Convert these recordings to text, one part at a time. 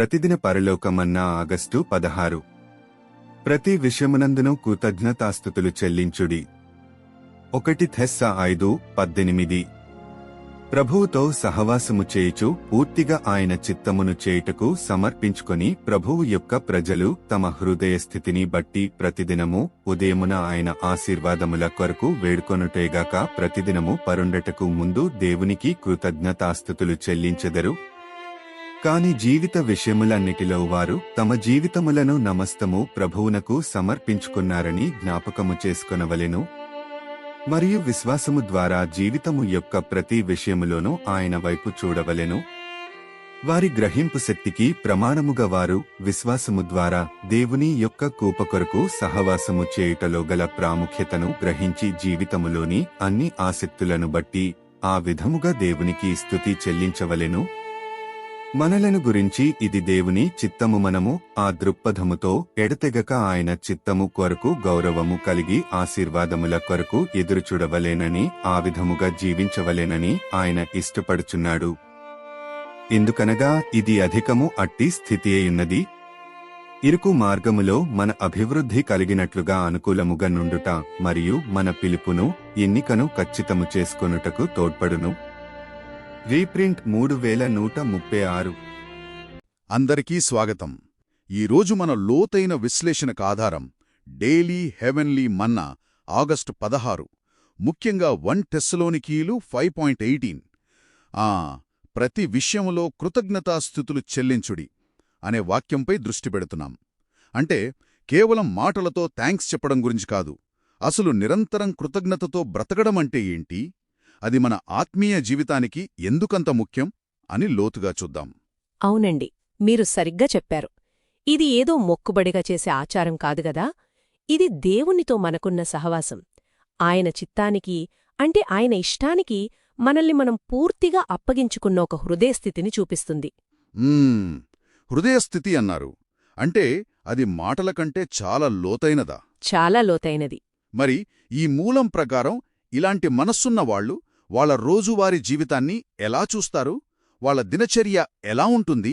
ప్రతిదిన పరలోకమన్నా August పదహారు. ప్రతి విషయమునందును కృతజ్ఞతాస్థుతులు చెల్లించుడి. ఒకటి థెస్స ఐదు పద్దెనిమిది. ప్రభువుతో సహవాసము చేయుచు పూర్తిగా ఆయన చిత్తమును చేయుటకు సమర్పించుకొని ప్రభువు యొక్క ప్రజలు తమ హృదయ స్థితిని బట్టి ప్రతిదినము ఉదయమున ఆయన ఆశీర్వాదముల కొరకు వేడుకొనుటేగాక ప్రతిదినము పరుండటకు ముందు దేవునికి కృతజ్ఞతాస్థుతులు చెల్లించెదరు. కాని జీవిత విషయములన్నిటిలో వారు తమ జీవితములను నమస్తము ప్రభువునకు సమర్పించుకున్నారని జ్ఞాపకము చేసుకొనవలెను. మరియు విశ్వాసము ద్వారా జీవితము యొక్క ప్రతి విషయములోనూ ఆయన వైపు చూడవలెను. వారి గ్రహింపు శక్తికి ప్రమాణముగా వారు విశ్వాసము ద్వారా దేవుని యొక్క కూప కొరకు సహవాసము చేయుటలో గల ప్రాముఖ్యతను గ్రహించి జీవితములోని అన్ని ఆసక్తులను బట్టి ఆ విధముగా దేవునికి స్థుతి చెల్లించవలెను. మనలను గురించి ఇది దేవుని చిత్తము మనము ఆ దృక్పథముతో ఎడతెగక ఆయన చిత్తము కొరకు గౌరవము కలిగి ఆశీర్వాదముల కొరకు ఎదురుచూడవలేనని ఆ విధముగా జీవించవలేనని ఆయన ఇష్టపడుచున్నాడు. ఎందుకనగా ఇది అధికము అట్టి స్థితి అయున్నది ఇరుకు మార్గములో మన అభివృద్ధి కలిగినట్లుగా అనుకూలముగా నుండుట మరియు మన పిలుపును ఎన్నికను ఖచ్చితము చేసుకొనుటకు తోడ్పడును. రీప్రింట్ మూడు వేల నూట ముప్పై ఆరు. అందరికీ స్వాగతం. ఈరోజు మన లోతైన విశ్లేషణకు ఆధారం డైలీ హెవెన్లీ మన్నా ఆగస్టు పదహారు. ముఖ్యంగా వన్ టెస్లోనికీలు ఫైవ్ పాయింట్ ఎయిటీన్. ఆ ప్రతి విషయంలో కృతజ్ఞతాస్థుతులు చెల్లించుడి అనే వాక్యంపై దృష్టి పెడుతున్నాం. అంటే కేవలం మాటలతో థ్యాంక్స్ చెప్పడం గురించి కాదు అసలు నిరంతరం కృతజ్ఞతతో బ్రతకడం అంటే ఏంటి? అది మన ఆత్మీయ జీవితానికి ఎందుకంత ముఖ్యం అని లోతుగా చూద్దాం. అవునండి మీరు సరిగ్గా చెప్పారు. ఇది ఏదో మొక్కుబడిగా చేసే ఆచారం కాదుగదా ఇది దేవునితో మనకున్న సహవాసం. ఆయన చిత్తానికి అంటే ఆయన ఇష్టానికి మనల్ని మనం పూర్తిగా అప్పగించుకున్న ఒక హృదయస్థితిని చూపిస్తుంది. హృదయస్థితి అన్నారు. అంటే అది మాటల కంటే చాలా లోతైనదా? చాలా లోతైనది. మరి ఈ మూలం ప్రకారం ఇలాంటి మనస్సున్న వాళ్ళ రోజువారీ జీవితాన్ని ఎలా చూస్తారు? వాళ్ళ దినచర్య ఎలా ఉంటుంది?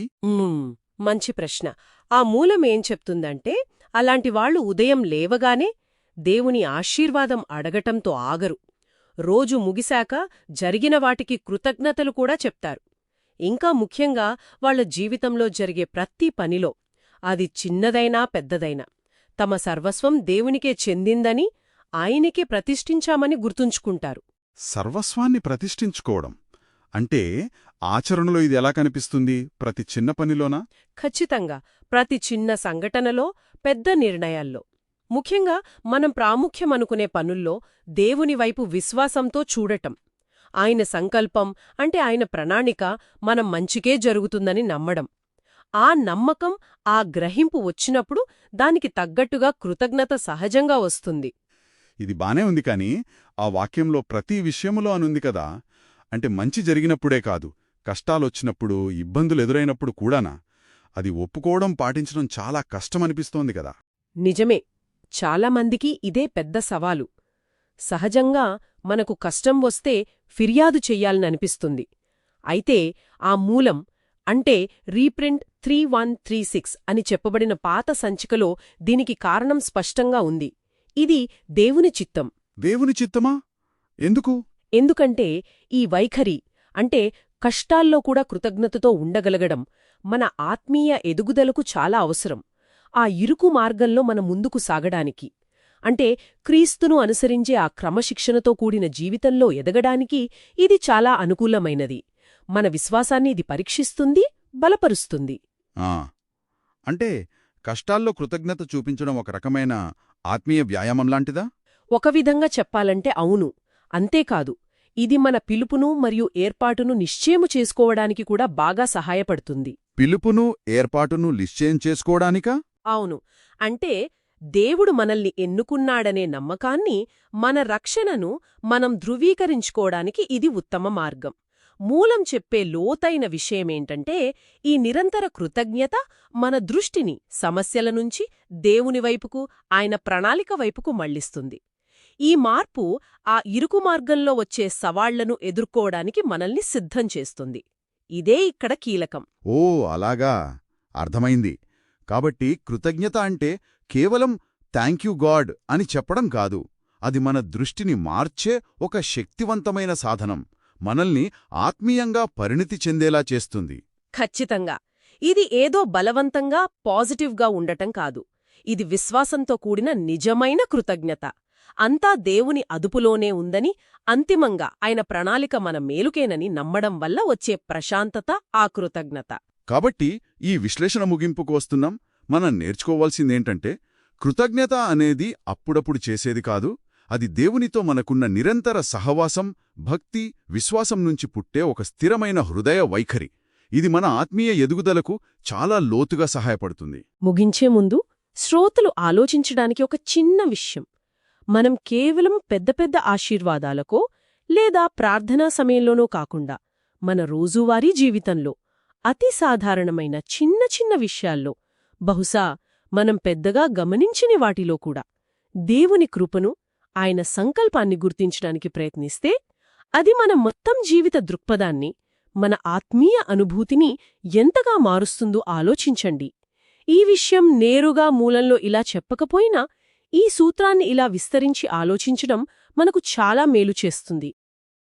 మంచి ప్రశ్న. ఆ మూలం ఏం చెప్తుందంటే అలాంటి వాళ్ళు ఉదయం లేవగానే దేవుని ఆశీర్వాదం అడగటంతో ఆగరు. రోజు ముగిశాక జరిగిన వాటికి కృతజ్ఞతలు కూడా చెప్తారు. ఇంకా ముఖ్యంగా వాళ్ళ జీవితంలో జరిగే ప్రతి పనిలో అది చిన్నదైనా పెద్దదైనా తమ సర్వస్వం దేవునికే చెందిందని ఆయనకే ప్రతిష్ఠించామని గుర్తుంచుకుంటారు. సర్వస్వాన్ని ప్రతిష్ఠించుకోవడం. అంటే ఆచరణలో ఇది ఎలా కనిపిస్తుంది? ప్రతి చిన్న పనిలోనా? ఖచ్చితంగా. ప్రతి చిన్న సంఘటనలో పెద్ద నిర్ణయాల్లో. ముఖ్యంగా మనం ప్రాముఖ్యమనుకునే పనుల్లో దేవుని వైపు విశ్వాసంతో చూడటం. ఆయన సంకల్పం అంటే ఆయన ప్రణాళిక మనం మంచికే జరుగుతుందని నమ్మడం. ఆ నమ్మకం ఆ గ్రహింపు వచ్చినప్పుడు దానికి తగ్గట్టుగా కృతజ్ఞత సహజంగా వస్తుంది. ఇది బానే ఉంది కాని ఆ వాక్యంలో ప్రతి విషయములో అనుంది కదా. అంటే మంచి జరిగినప్పుడే కాదు కష్టాలొచ్చినప్పుడు ఇబ్బందులు ఎదురైనప్పుడు కూడానా? అది ఒప్పుకోవడం పాటించడం చాలా కష్టమనిపిస్తోంది కదా. నిజమే చాలామందికి ఇదే పెద్ద సవాలు. సహజంగా మనకు కష్టం వస్తే ఫిర్యాదు చెయ్యాలననిపిస్తుంది. అయితే ఆ మూలం అంటే reprint three one three six అని చెప్పబడిన పాత సంచికలో దీనికి కారణం స్పష్టంగా ఉంది. ఇది దేవుని చిత్తం. దేవుని చిత్తమా? ఎందుకు? ఎందుకంటే ఈ వైఖరి అంటే కష్టాల్లో కూడా కృతజ్ఞతతో ఉండగలగడం మన ఆత్మీయ ఎదుగుదలకు చాలా అవసరం. ఆ ఇరుకు మార్గంలో మన ముందుకు సాగడానికి అంటే క్రీస్తును అనుసరించే ఆ క్రమశిక్షణతో కూడిన జీవితంలో ఎదగడానికి ఇది చాలా అనుకూలమైనది. మన విశ్వాసాన్ని ఇది పరీక్షిస్తుంది బలపరుస్తుంది. ఆ. అంటే కష్టాల్లో కృతజ్ఞత చూపించడం ఒక రకమైన ఆత్మీయ వ్యాయామం లాంటిదా? ఒక విధంగా చెప్పాలంటే అవును. అంతేకాదు ఇది మన పిలుపును మరియు ఏర్పాటును నిశ్చయము చేసుకోవడానికి కూడా బాగా సహాయపడుతుంది. పిలుపును ఏర్పాటును నిశ్చయం చేసుకోవడానికా? అవును. అంటే దేవుడు మనల్ని ఎన్నుకున్నాడనే నమ్మకాన్ని మన రక్షణను మనం ధృవీకరించుకోవడానికి ఇది ఉత్తమ మార్గం. మూలం చెప్పే లోతైన విషయమేంటంటే ఈ నిరంతర కృతజ్ఞత మన దృష్టిని సమస్యల నుంచి దేవుని వైపుకు ఆయన ప్రణాళిక వైపుకు మళ్ళిస్తుంది ఈ మార్పు ఆ ఇరుకు మార్గంలో వచ్చే సవాళ్ళను ఎదుర్కోవడానికి మనల్ని సిద్ధం చేస్తుంది. ఇదే ఇక్కడ కీలకం. ఓ అలాగా. అర్థమైంది. కాబట్టి కృతజ్ఞత అంటే కేవలం థ్యాంక్ గాడ్ అని చెప్పడం కాదు. అది మన దృష్టిని మార్చే ఒక శక్తివంతమైన సాధనం. మనల్ని ఆత్మీయంగా పరిణితి చెందేలా చేస్తుంది. ఖచ్చితంగా. ఇది ఏదో బలవంతంగా పాజిటివ్గా ఉండటం కాదు. ఇది విశ్వాసంతో కూడిన నిజమైన కృతజ్ఞత. అంతా దేవుని అదుపులోనే ఉందని అంతిమంగా ఆయన ప్రణాళిక మన మేలుకేనని నమ్మడం వల్ల వచ్చే ప్రశాంతత ఆ కృతజ్ఞత. కాబట్టి ఈ విశ్లేషణ ముగింపుకు వస్తున్నాం. మనం నేర్చుకోవాల్సిందేంటంటే కృతజ్ఞత అనేది అప్పుడప్పుడు చేసేది కాదు అది దేవునితో మనకున్న నిరంతర సహవాసం భక్తి విశ్వాసం నుంచి పుట్టే ఒక స్థిరమైన హృదయ వైఖరి. ఇది మన ఆత్మీయ ఎదుగుదలకు చాలా లోతుగా సహాయపడుతుంది. ముగించే ముందు శ్రోతలు ఆలోచించడానికి ఒక చిన్న విషయం. మనం కేవలం పెద్ద పెద్ద ఆశీర్వాదాలకో లేదా ప్రార్థనా సమయంలోనో కాకుండా మన రోజువారీ జీవితంలో అతి సాధారణమైన చిన్న చిన్న విషయాల్లో బహుశా మనం పెద్దగా గమనించని వాటిలో కూడా దేవుని కృపను ఆయన సంకల్పాన్ని గుర్తించడానికి ప్రయత్నిస్తే అది మన మొత్తం జీవిత దృక్పథాన్ని మన ఆత్మీయ అనుభూతిని ఎంతగా మారుస్తుందో ఆలోచించండి. ఈ విషయం నేరుగా మూలంలో ఇలా చెప్పకపోయినా ఈ సూత్రాన్ని ఇలా విస్తరించి ఆలోచించడం మనకు చాలా మేలు చేస్తుంది.